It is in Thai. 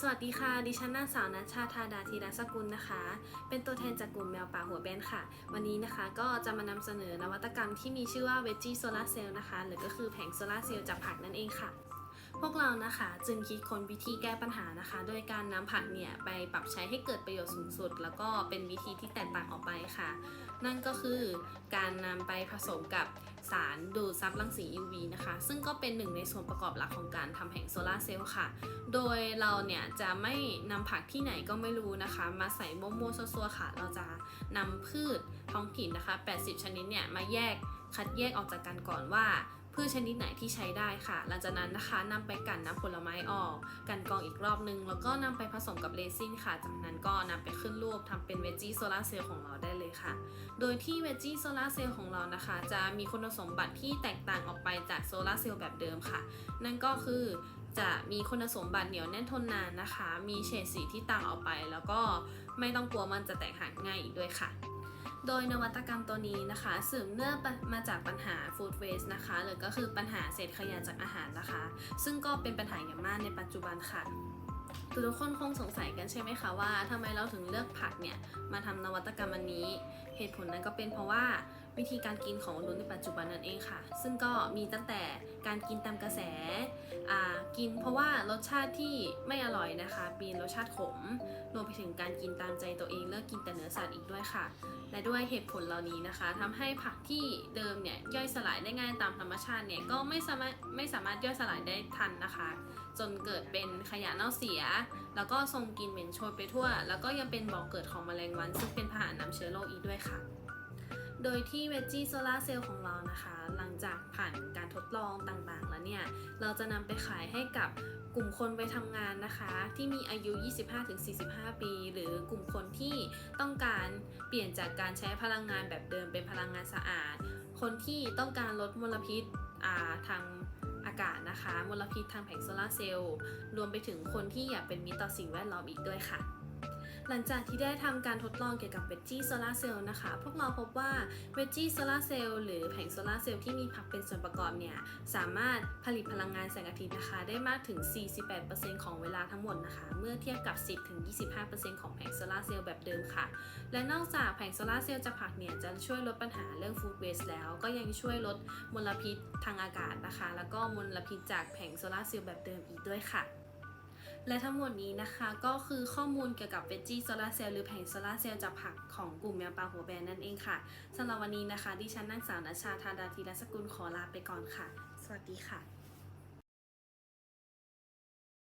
สวัสดีค่ะ ดิฉันนางสาวนัชชาธาดาธีรสกุลนะคะ เป็นตัวแทนจากกลุ่มแมวป่าหัวแบนค่ะ วันนี้นะคะก็จะมานำเสนอนวัตกรรมที่มีชื่อว่า Veggie Solar Cell นะคะ หรือก็คือแผงโซลาร์เซลล์จากผักนั่นเองค่ะ พวกเรานะคะจึงคิดค้นวิธีแก้ปัญหานะคะ โดยการนำผักเนี่ยไปปรับใช้ให้เกิดประโยชน์สูงสุด แล้วก็เป็นวิธีที่แตกต่างออกไปค่ะ นั่นก็คือการนำไปผสมกับสารดูดซับรังสี UV นะคะ ซึ่งก็เป็นหนึ่งในส่วนประกอบหลักของการทำแผงโซลาเซลล์ค่ะ โดยเราเนี่ยจะไม่นำผักที่ไหนก็ไม่รู้นะคะ มาใส่มั่วๆซัวๆค่ะ เราจะนำพืชท้องถิ่นนะคะ 80 ชนิดเนี่ยมาแยกคัดแยกออกจากกันก่อนว่า พืชชนิดไหนที่ใช้ได้ค่ะ หลังจากนั้นนะคะนำไปกั่นน้ำผลไม้ออก กันกรองอีกรอบนึง แล้วก็นำไปผสมกับเรซินค่ะ จากนั้นก็นำไปขึ้นรูปทำเป็นเวจี้โซลาร์เซลล์ของเราได้เลยค่ะ โดยที่เวจี้โซลาร์เซลล์ของเรานะคะ จะมีคุณสมบัติที่แตกต่างออกไปจากโซลาร์เซลล์แบบเดิมค่ะ นั่นก็คือจะมีคุณสมบัติเหนียวแน่นทนนานนะคะ มีเฉดสีที่ต่างออกไป แล้วก็ไม่ต้องกลัวมันจะแตกหักง่ายอีกด้วยค่ะ โดยนวัตกรรมตัวนี้นะคะสืบเนื่องมาจากปัญหา food waste นะคะหรือก็คือปัญหาเศษขยะจากอาหารนะคะ ซึ่งก็เป็นปัญหาอย่างมากในปัจจุบันค่ะทุกคนคงสงสัยกันใช่ไหมคะว่าทำไมเราถึงเลือกผักเนี่ยมาทำนวัตกรรมอันนี้ เหตุผลนั้นก็เป็นเพราะว่าวิธีการกินของมนุษย์ในปัจจุบันนั่นเองค่ะ ซึ่งก็มีตั้งแต่การกินตามกระแสกินเพราะว่ารสชาติที่ไม่อร่อยนะคะ มีรสชาติขมรวมไปถึงการกินตามใจตัวเองเลิกกินแต่เนื้อสัตว์อีกด้วยค่ะ และด้วยเหตุผลเหล่านี้นะคะทำให้ผักที่เดิมเนี่ยย่อยสลายได้ง่ายตามธรรมชาติเนี่ยก็ไม่สามารถไม่สามารถย่อยสลายได้ทันนะคะ จนเกิดเป็นขยะเน่าเสีย แล้วก็ส่งกลิ่นเหม็นโชยไปทั่ว แล้วก็ยังเป็นบ่อกเกิดของแมลงวันซึ่งเป็นพาหะนำเชื้อโรคอีกด้วยค่ะ โดยที่เวจี้โซลาเซลล์ของเรานะคะ หลังจากผ่านการทดลองต่างๆ แล้วเนี่ย เราจะนำไปขายให้กับกลุ่มคนไปทำงานนะคะ ที่มีอายุ 25-45 ปี หรือกลุ่มคนที่ต้องการเปลี่ยนจากการใช้พลังงานแบบเดิมเป็นพลังงานสะอาด คนที่ต้องการลดมลพิษาทางอากาศนะคะ มลพิษทางแผงโซลาร์เซลล์รวมไปถึงคนที่อยากเป็นมิตรต่อสิ่งแวดล้อมอีกด้วยค่ะ หลังจากที่ได้ทำการทดลองเกี่ยวกับเวจี้โซลาร์เซลล์นะคะ พวกเราพบว่าเวจี้โซลาร์เซลล์หรือแผงโซลาร์เซลล์ที่มีผักเป็นส่วนประกอบเนี่ย สามารถผลิตพลังงานแสงอาทิตย์นะคะ ได้มากถึง 48%ของเวลาทั้งหมดนะคะ เมื่อเทียบกับ 10-25%ของแผงโซลาร์เซลล์แบบเดิมค่ะ และนอกจากแผงโซลาร์เซลล์จากผักเนี่ย จะช่วยลดปัญหาเรื่องฟู้ดเวสต์แล้ว ก็ยังช่วยลดมลพิษทางอากาศนะคะ แล้วก็มลพิษจากแผงโซลาร์เซลล์แบบเดิมอีกด้วยค่ะ และทั้งหมดนี้นะคะก็คือข้อมูลเกี่ยวกับเวจี้โซลาเซลล์หรือแผงโซลาเซลล์จากผักของกลุ่มแมวปลาหัวแบนนั่นเองค่ะสำหรับวันนี้นะคะ ดิฉันนางสาวนัชชาธาดาธีรสกุลขอลาไปก่อนค่ะ สวัสดีค่ะ